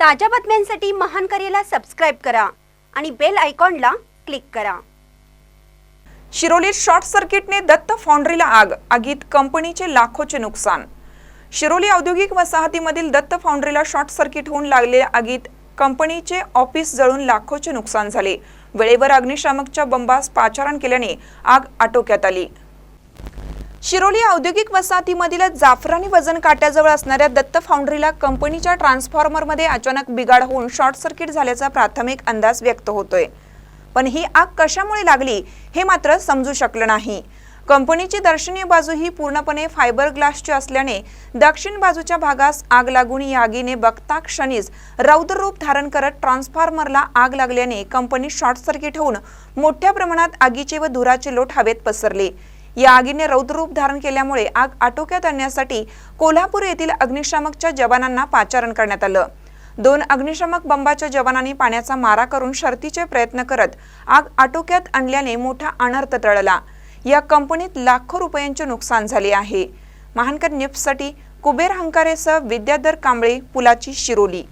ताज्या बातम्यांसाठी महान करेला सबस्क्राईब करा आणि बेल आयकॉनला क्लिक करा. शिरोलीत शॉर्ट सर्किटने दत्त फाउंड्रीला आग आगीत कंपनीचे लाखोचे नुकसान. शिरोली औद्योगिक वसाहतीमधील दत्त फाउंड्रीला शॉर्ट सर्किट होऊन लागलेल्या आगीत कंपनीचे ऑफिस जळून लाखोचे नुकसान झाले. वेळेवर अग्निशामकच्या बंबास पाचारण केल्याने आग आटोक्यात आली. शिरोली औद्योगिक वसाहतीमधील जाफरानी वजन काट्याजवळ असणाऱ्या दत्त फाउंड्रीला कंपनीच्या ट्रान्सफॉर्मरमध्ये अचानक बिघाड होऊन शॉर्ट सर्किट झाल्याचा प्राथमिक अंदाज व्यक्त होतोय. पण ही आग कशामुळे लागली हे मात्र समजू शकलं नाही. कंपनीची दर्शनीय बाजू ही पूर्णपणे फायबर ग्लासची असल्याने दक्षिण बाजूच्या भागास आग लागून या आगीने बघता क्षणीच रौद्ररूप धारण करत ट्रान्सफॉर्मरला आग लागल्याने कंपनी शॉर्ट सर्किट होऊन मोठ्या प्रमाणात आगीचे व धुराचे लोट हवेत पसरले. या आगीने रौद्ररूप धारण केल्यामुळे आग आटोक्यात आणण्यासाठी कोल्हापूर येथील अग्निशामकच्या जवानांना पाचारण करण्यात आलं. दोन अग्निशामक बंबाच्या जवानांनी पाण्याचा मारा करून शर्तीचे प्रयत्न करत आग आटोक्यात आणल्याने मोठा अनर्थ टळला. या कंपनीत लाखो रुपयांचे नुकसान झाले आहे. महानकर न्यूजसाठी कुबेर हंकारेसह विद्याधर कांबळे पुलाची शिरोली.